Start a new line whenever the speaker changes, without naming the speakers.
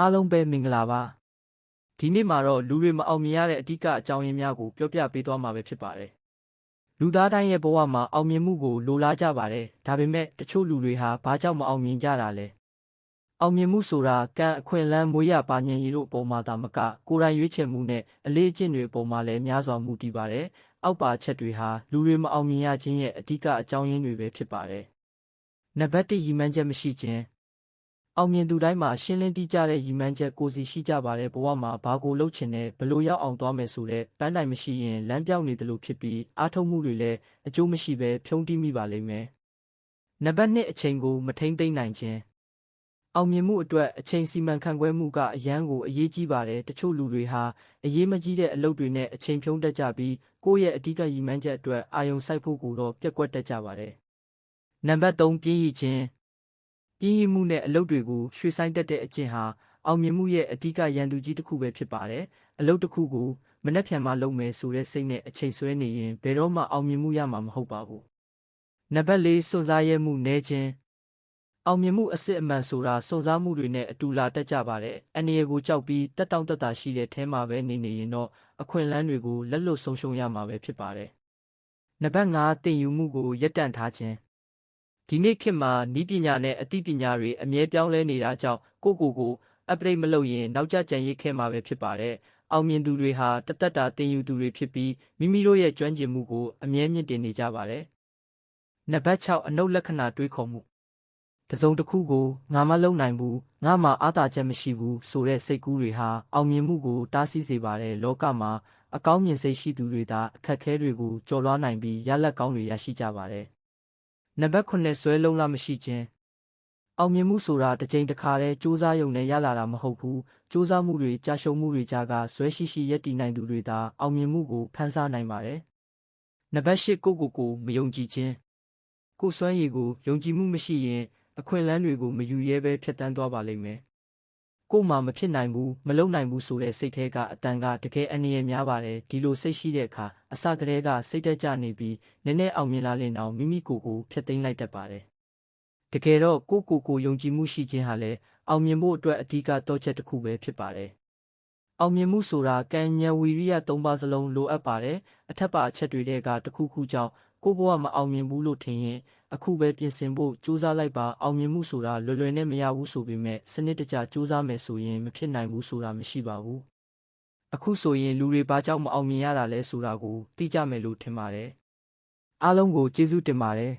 အားလုံးပဲမင်္ဂလာပါဒီနေ့မှာတော့လူတွေမအောင်မြင်ရတဲ့အဓိကအကြောင်းရင်းများကိုပြောပြပေးသွားမှာပဲဖြစ်ပါတယ်လူသားတိုင်းရဲ့ဘဝမှာအောင်မြင်မှုကိုလိုလားကြပါတယ်ဒါပေမဲ့တချို့လူတွေဟာဘာကြောင့်မအောင်မြင်ကြတာလဲအောင်မြင်မှုဆိုတာကံအခွင့်အလမ်းမွေးရပါညင်ရီတို့အပေါ်မှာသာမကကိုယ်တိုင်ရွေးချယ်မှုနဲ့အလေးအကျင့်တွေအပေါ်မှာလည်းများစွာမူတည်ပါတယ်အောက်ပါချက်တွေဟာလူတွေမအောင်မြင်ရခြင်းရဲ့အဓိကအကြောင်းရင်းတွေပဲဖြစ်ပါတယ်နံပါတ်1ရည်မှန်းချက်မရှိခြင်း အောင်မြင်သူတိုင်းမှာရှင်းလင်းတိကျတဲ့ရည်မှန်းချက်ကိုယ်စီရှိကြပါတယ်ဘဝမှာဘာကိုလုပ်ချင်တယ်ဘယ်လိုရောက်အောင်သွားမယ်ဆိုတဲ့ပန်းတိုင်မရှိရင်လမ်းပြောင်းနေတယ်လို့ဖြစ်ပြီးအားထုတ်မှုတွေလည်းအကျိုးမရှိဘဲဖြုံးတိမိပါလိမ့်မယ်နံပါတ်1အချိန်ကိုမထိမ့်သိမ့်နိုင်ခြင်းအောင်မြင်မှုအတွက်အချိန်စီမံခန့်ခွဲမှုကအရန်ကိုအရေးကြီးပါတယ်တချို့လူတွေဟာအရေးမကြီးတဲ့အလုပ်တွေနဲ့အချိန်ဖြုံးတတ်ကြပြီးကိုယ့်ရဲ့အဓိကရည်မှန်းချက်အတွက်အာရုံစိုက်ဖို့ကိုတော့ပြက်ကွက်တတ်ကြပါတယ်နံပါတ်3ပြည့်ရည်ခြင်း ပြင်းရည်မှုနဲ့အလုပ်တွေကိုရွှေ့ဆိုင်တတ်တဲ့အကျင့်ဟာအောင်မြင်မှုရဲ့အဓိကရန်သူကြီးတစ်ခုပဲဖြစ်ပါတယ်။အလုပ်တစ်ခုကိုမနှက်ဖြန်မှလုပ်မယ်ဆိုတဲ့စိတ်နဲ့အချိန်ဆွဲနေရင်ဘယ်တော့မှအောင်မြင်မှုရမှာမဟုတ်ပါဘူး။နံပါတ်၄စွန့်စားရဲမှုနည်းခြင်းအောင်မြင်မှုအစစ်အမှန်ဆိုတာစွန့်စားမှုတွေနဲ့အတူလာတက်ကြပါတယ်။အနေရကိုကြောက်ပြီးတက်တောင့်တက်တာရှိတဲ့အဲမှာပဲနေနေရင်တော့အခွင့်အလမ်းတွေကိုလက်လွတ်ဆုံးရှုံးရမှာပဲဖြစ်ပါတယ်။နံပါတ်၅တင်ယူမှုကိုရပ်တန့်ထားခြင်း ဒီနေ့ခေတ်မှာဤပညာနဲ့အသိပညာတွေအမြဲပြောင်းလဲနေတာကြောင့်ကိုယ့်ကိုယ်ကို upgrade မလုပ်ရင်နောက်ကျကျန်ရစ်ခဲ့မှာပဲဖြစ်ပါတယ်။အောင်မြင်သူတွေဟာတသက်တာသင်ယူသူတွေဖြစ်ပြီးမိမိတို့ရဲ့ကျွမ်းကျင်မှုကိုအမြဲမြင့်တင်နေကြပါတယ်။နံပါတ်6အနုတ်လက္ခဏာတွေးခေါ်မှုတစုံတစ်ခုကိုငါမလုံနိုင်ဘူးငါမှအားသာချက်မရှိဘူးဆိုတဲ့စိတ်ကူးတွေဟာအောင်မြင်မှုကိုတားဆီးစေပါတယ်လောကမှာအကောင်းမြင်စိတ်ရှိသူတွေသာအခက်အခဲတွေကိုကျော်လွှားနိုင်ပြီးရလဒ်ကောင်းတွေရရှိကြပါတယ် နံပါတ်9ဆွဲလုံးလားမရှိခြင်းအောင်မြင်မှုဆိုတာတစ်ချိန်တစ်ခါတည်းစူးစမ်းရုံနဲ့ရလာတာမဟုတ်ဘူးစူးစမ်းမှုတွေကြာရှုံးမှုတွေကြားကဆွဲရှိရှိရည်တည်နိုင်သူတွေသာအောင်မြင်မှုကိုဖန်ဆားနိုင်ပါတယ်နံပါတ်10ကိုကိုကိုမယုံကြည်ခြင်းကိုစွမ်းရည်ကိုယုံကြည်မှုမရှိရင်အခွင့်အလမ်းတွေကိုမယူရဲဘဲဖြတ်တန်းသွားပါလိမ့်မယ် ကို့မှာမဖြစ်နိုင်ဘူးမလုပ်နိုင်ဘူးဆိုတဲ့စိတ်ထဲကအတန်ကတကယ်အန္တရာယ်များပါတယ်ဒီလိုစိတ်ရှိတဲ့အခါအစကတည်းကစိတ်တက်ကြနေပြီးနည်းနည်းအောင်မြင်လာရင်တော့မိမိကိုယ်ကိုဖျက်သိမ်းလိုက်တတ်ပါတယ်တကယ်တော့ကိုယ့်ကိုယ်ကိုယုံကြည်မှုရှိခြင်းဟာလည်းအောင်မြင်ဖို့အတွက်အဓိကတော့ချက်တစ်ခုပဲဖြစ်ပါတယ်အောင်မြင်မှုဆိုတာကံဉာဏ်ဝီရိယသုံးပါးစလုံးလိုအပ်ပါတယ်အထက်ပါအချက်တွေကတစ်ခုခုကြောင့်ကိုဘဝမအောင်မြင်ဘူးလို့ထင်ရင် အခုပဲပြင်ဆင်ဖို့ကြိုးစားလိုက်ပါအောင်မြင်မှုဆိုတာလွယ်လွယ်နဲ့မရဘူးဆိုပေမဲ့စနစ်တကျကြိုးစားမယ်ဆိုရင်မဖြစ်နိုင်ဘူးဆိုတာမရှိပါဘူးအခုဆိုရင်လူတွေဘာကြောင့်မအောင်မြင်ရတာလဲဆိုတာကိုသိကြမယ်လို့ထင်ပါတယ်အားလုံးကိုကျေးဇူးတင်ပါတယ်